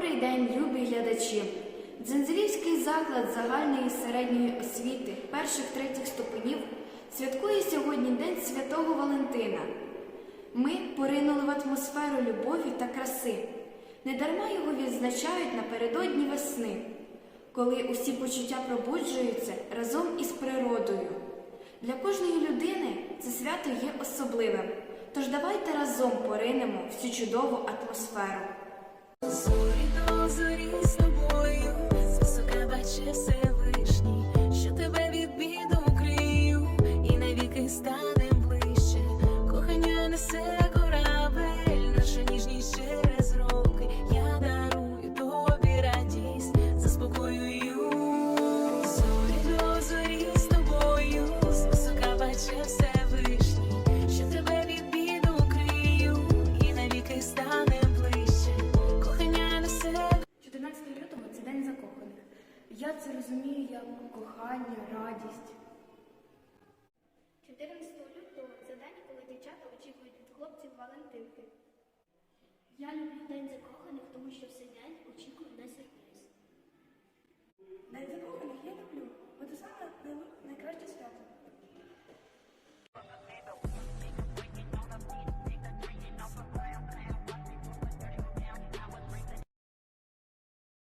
Добрий день, любі глядачі! Дзензелівський заклад загальної середньої освіти перших третіх ступенів святкує сьогодні День Святого Валентина. Ми поринули в атмосферу любові та краси. Недарма його відзначають напередодні весни, коли усі почуття пробуджуються разом із природою. Для кожної людини це свято є особливим. Тож давайте разом поринемо в цю чудову атмосферу. Зорі до Я це розумію як кохання, радість. 14 лютого це день, коли дівчата очікують від хлопців Валентинки. Я люблю день закоханих, тому що в цей день очікую на сюрприз.